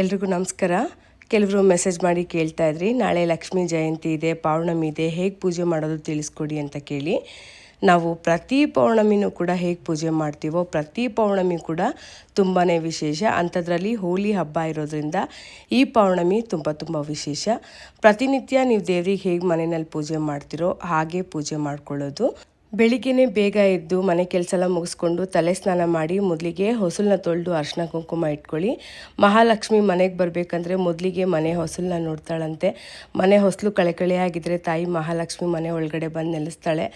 ಎಲ್ರಿಗೂ ನಮಸ್ಕಾರ. ಕೆಲವರು ಮೆಸೇಜ್ ಮಾಡಿ ಕೇಳ್ತಾ ಇದ್ರಿ, ನಾಳೆ ಲಕ್ಷ್ಮೀ ಜಯಂತಿ ಇದೆ, ಪೌರ್ಣಮಿ ಇದೆ, ಹೇಗೆ ಪೂಜೆ ಮಾಡೋದು ತಿಳಿಸ್ಕೊಡಿ ಅಂತ ಕೇಳಿ. ನಾವು ಪ್ರತಿ ಪೌರ್ಣಮಿನೂ ಕೂಡ ಹೇಗೆ ಪೂಜೆ ಮಾಡ್ತೀವೋ, ಪ್ರತಿ ಪೌರ್ಣಮಿ ಕೂಡ ತುಂಬಾ ವಿಶೇಷ. ಅಂಥದ್ರಲ್ಲಿ ಹೋಲಿ ಹಬ್ಬ ಇರೋದ್ರಿಂದ ಈ ಪೌರ್ಣಮಿ ತುಂಬ ತುಂಬ ವಿಶೇಷ. ಪ್ರತಿನಿತ್ಯ ನೀವು ದೇವ್ರಿಗೆ ಹೇಗೆ ಮನೆಯಲ್ಲಿ ಪೂಜೆ ಮಾಡ್ತೀರೋ ಹಾಗೆ ಪೂಜೆ ಮಾಡ್ಕೊಳ್ಳೋದು. ಬೆಳಿಗ್ಗೆನೆ ಬೇಗ ಎದ್ದು ಮನೆ ಕೆಲಸ ಎಲ್ಲ ಮುಗಿಸ್ಕೊಂಡು ತಲೆ ಸ್ನಾನ ಮಾಡಿ ಮೊದಲಿಗೆ ಹೊಸಲನ್ನ ತೊಳೆದು ಅರ್ಶಿನ ಕುಂಕುಮ ಇಟ್ಕೊಳ್ಳಿ. ಮಹಾಲಕ್ಷ್ಮಿ ಮನೆಗೆ ಬರಬೇಕಂದ್ರೆ ಮೊದಲಿಗೆ ಮನೆ ಹೊಸಲನ್ನ ನೋಡ್ತಾಳಂತೆ. ಮನೆ ಹೊಸಲು ಕಳೆಕಳೆ ಆಗಿದ್ರೆ ತಾಯಿ ಮಹಾಲಕ್ಷ್ಮಿ ಮನೆ ಒಳಗಡೆ ಬಂದು ನೆಲೆಸ್ತಾಳೆ.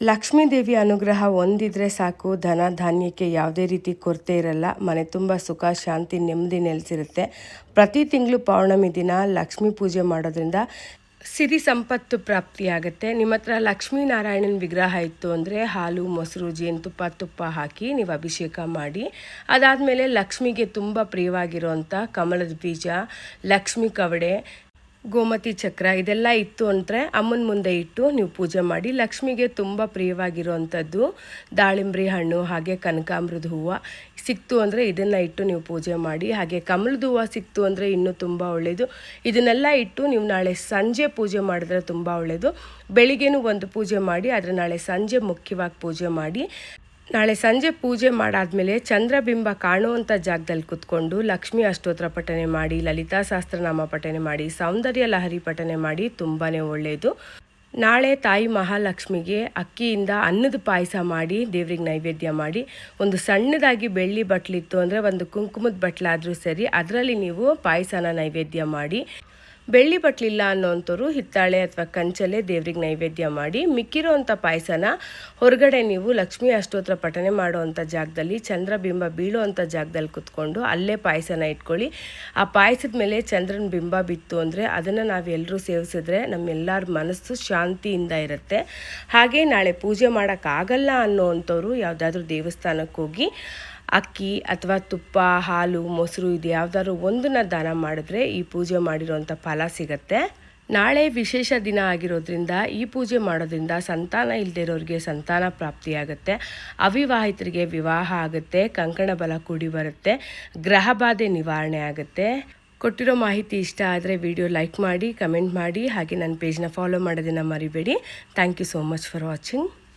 ಲಕ್ಷ್ಮೀ ದೇವಿ ಅನುಗ್ರಹ ಒಂದಿದ್ರೆ ಸಾಕು, ಧನ ಧಾನ್ಯಕ್ಕೆ ಯಾವುದೇ ರೀತಿ ಕೊರತೆ ಇರಲ್ಲ, ಮನೆ ತುಂಬ ಸುಖ, ಶಾಂತಿ, ನೆಮ್ಮದಿ ನೆಲೆಸಿರುತ್ತೆ. ಪ್ರತಿ ತಿಂಗಳು ಪೌರ್ಣಮಿ ದಿನ ಲಕ್ಷ್ಮೀ ಪೂಜೆ ಮಾಡೋದ್ರಿಂದ ಸಿರಿ ಸಂಪತ್ತು ಪ್ರಾಪ್ತಿಯಾಗುತ್ತೆ. ನಿಮ್ಮ ಹತ್ರ ಲಕ್ಷ್ಮೀನಾರಾಯಣನ ವಿಗ್ರಹ ಇತ್ತು ಅಂದರೆ ಹಾಲು, ಮೊಸರು ಜೇನುತುಪ್ಪ ತುಪ್ಪ ಹಾಕಿ ನೀವು ಅಭಿಷೇಕ ಮಾಡಿ. ಅದಾದಮೇಲೆ ಲಕ್ಷ್ಮಿಗೆ ತುಂಬ ಪ್ರಿಯವಾಗಿರುವಂಥ ಕಮಲದ ಬೀಜ, ಲಕ್ಷ್ಮಿ ಕವಡೆ ಗೋಮತಿ ಚಕ್ರ ಇದೆಲ್ಲ ಇತ್ತು ಅಂದರೆ ಅಮ್ಮನ ಮುಂದೆ ಇಟ್ಟು ನೀವು ಪೂಜೆ ಮಾಡಿ. ಲಕ್ಷ್ಮಿಗೆ ತುಂಬ ಪ್ರಿಯವಾಗಿರುವಂಥದ್ದು ದಾಳಿಂಬ್ರಿ ಹಣ್ಣು, ಹಾಗೆ ಕನಕಾಂಬ್ರದ ಹೂವು ಸಿಕ್ತು ಅಂದರೆ ಇದನ್ನು ಇಟ್ಟು ನೀವು ಪೂಜೆ ಮಾಡಿ. ಹಾಗೆ ಕಮಲದ ಹೂವು ಸಿಕ್ತು ಅಂದರೆ ಇನ್ನೂ ತುಂಬ ಒಳ್ಳೆಯದು ಇದನ್ನೆಲ್ಲ ಇಟ್ಟು ನೀವು ನಾಳೆ ಸಂಜೆ ಪೂಜೆ ಮಾಡಿದ್ರೆ ತುಂಬ ಒಳ್ಳೆಯದು ಬೆಳಿಗ್ಗೆನೂ ಒಂದು ಪೂಜೆ ಮಾಡಿ, ಆದರೆ ನಾಳೆ ಸಂಜೆ ಮುಖ್ಯವಾಗಿ ಪೂಜೆ ಮಾಡಿ. ನಾಳೆ ಸಂಜೆ ಪೂಜೆ ಮಾಡಾದ್ಮೇಲೆ ಚಂದ್ರಬಿಂಬ ಕಾಣುವಂಥ ಜಾಗದಲ್ಲಿ ಕುತ್ಕೊಂಡು ಲಕ್ಷ್ಮಿ ಅಷ್ಟೋತ್ರ ಪಠನೆ ಮಾಡಿ, ಲಲಿತಾ ಸಹಸ್ರನಾಮ ಪಠನೆ ಮಾಡಿ, ಸೌಂದರ್ಯ ಲಹರಿ ಪಠನೆ ಮಾಡಿ ತುಂಬಾ ಒಳ್ಳೆಯದು. ನಾಳೆ ತಾಯಿ ಮಹಾಲಕ್ಷ್ಮಿಗೆ ಅಕ್ಕಿಯಿಂದ ಅನ್ನದ ಪಾಯಸ ಮಾಡಿ, ದೇವ್ರಿಗೆ ನೈವೇದ್ಯ ಮಾಡಿ, ಒಂದು ಸಣ್ಣದಾಗಿ ಬೆಳ್ಳಿ ಬಟ್ಲಿತ್ತು ಅಂದರೆ ಒಂದು ಕುಂಕುಮದ ಬಟ್ಲಾದರೂ ಸರಿ, ಅದರಲ್ಲಿ ನೀವು ಪಾಯಸನ ನೈವೇದ್ಯ ಮಾಡಿ. ಬೆಳ್ಳಿ ಬಟ್ಲಿಲ್ಲ ಅನ್ನೋಂಥವ್ರು ಹಿತ್ತಾಳೆ ಅಥವಾ ಕಂಚಲೆ ದೇವ್ರಿಗೆ ನೈವೇದ್ಯ ಮಾಡಿ ಮಿಕ್ಕಿರೋವಂಥ ಪಾಯಸನ ಹೊರಗಡೆ ನೀವು ಲಕ್ಷ್ಮೀ ಅಷ್ಟೋತ್ರ ಪಠನೆ ಮಾಡುವಂಥ ಜಾಗದಲ್ಲಿ ಚಂದ್ರಬಿಂಬ ಬೀಳುವಂಥ ಜಾಗದಲ್ಲಿ ಕುತ್ಕೊಂಡು ಅಲ್ಲೇ ಪಾಯಸನ ಇಟ್ಕೊಳ್ಳಿ. ಆ ಪಾಯಸದ ಮೇಲೆ ಚಂದ್ರನ ಬಿಂಬ ಬಿತ್ತು ಅಂದರೆ ಅದನ್ನು ನಾವೆಲ್ಲರೂ ಸೇವಿಸಿದ್ರೆ ನಮ್ಮೆಲ್ಲರ ಮನಸ್ಸು ಶಾಂತಿಯಿಂದ ಇರುತ್ತೆ. ಹಾಗೆ ನಾಳೆ ಪೂಜೆ ಮಾಡೋಕ್ಕಾಗಲ್ಲ ಅನ್ನೋವಂಥವ್ರು ಯಾವುದಾದ್ರೂ ದೇವಸ್ಥಾನಕ್ಕೆ ಹೋಗಿ ಅಕ್ಕಿ ಅಥವಾ ತುಪ್ಪ, ಹಾಲು, ಮೊಸರು ಇದು ಯಾವುದಾದ್ರು ಒಂದನ್ನ ದಾನ ಮಾಡಿದ್ರೆ ಈ ಪೂಜೆ ಮಾಡಿರೋಂಥ ಫಲ ಸಿಗತ್ತೆ. ನಾಳೆ ವಿಶೇಷ ದಿನ ಆಗಿರೋದ್ರಿಂದ ಈ ಪೂಜೆ ಮಾಡೋದ್ರಿಂದ ಸಂತಾನ ಇಲ್ಲದಿರೋರಿಗೆ ಸಂತಾನ ಪ್ರಾಪ್ತಿಯಾಗುತ್ತೆ. ಅವಿವಾಹಿತರಿಗೆ ವಿವಾಹ ಆಗುತ್ತೆ, ಕಂಕಣ ಬಲ ಕೂಡಿ ಬರುತ್ತೆ, ಗ್ರಹ ಬಾಧೆ ನಿವಾರಣೆ ಆಗುತ್ತೆ. ಕೊಟ್ಟಿರೋ ಮಾಹಿತಿ ಇಷ್ಟ ಆದರೆ ವಿಡಿಯೋ ಲೈಕ್ ಮಾಡಿ, ಕಮೆಂಟ್ ಮಾಡಿ, ಹಾಗೆ ನನ್ನ ಪೇಜ್ನ ಫಾಲೋ ಮಾಡೋದನ್ನು ಮರಿಬೇಡಿ. Thank you so much for watching.